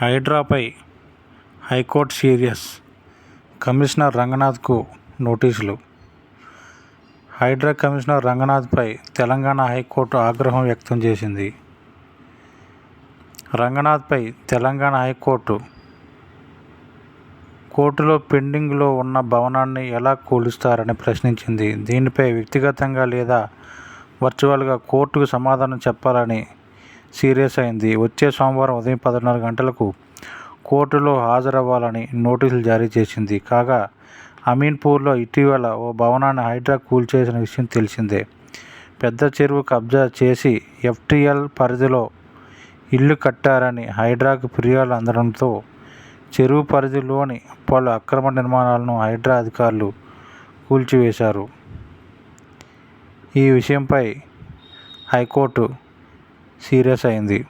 హైడ్రాపై high court serious commissioner రంగనాథ్కు నోటీసులు. Hydraa commissioner రంగనాథ్పై తెలంగాణ హైకోర్టు ఆగ్రహం వ్యక్తం చేసింది. రంగనాథ్పై తెలంగాణ హైకోర్టు కోర్టులో పెండింగ్లో ఉన్న భవనాన్ని ఎలా కూలుస్తారని ప్రశ్నించింది. దీనిపై వ్యక్తిగతంగా లేదా వర్చువల్గా కోర్టుకు సమాధానం చెప్పాలని సీరియస్ అయింది. వచ్చే సోమవారం ఉదయం పదిన్నర గంటలకు కోర్టులో హాజరవ్వాలని నోటీసులు జారీ చేసింది. కాగా అమీన్పూర్లో ఇటీవల ఓ భవనాన్ని హైడ్రా కూల్చేసిన విషయం తెలిసిందే. పెద్ద చెరువు కబ్జా చేసి ఎఫ్టీఎల్ పరిధిలో ఇల్లు కట్టారని హైడ్రాకు ఫిర్యాదు అందడంతో చెరువు పరిధిలోని పలు అక్రమ నిర్మాణాలను హైడ్రా అధికారులు కూల్చివేశారు. ఈ విషయంపై హైకోర్టు సీరియస్ అయింది.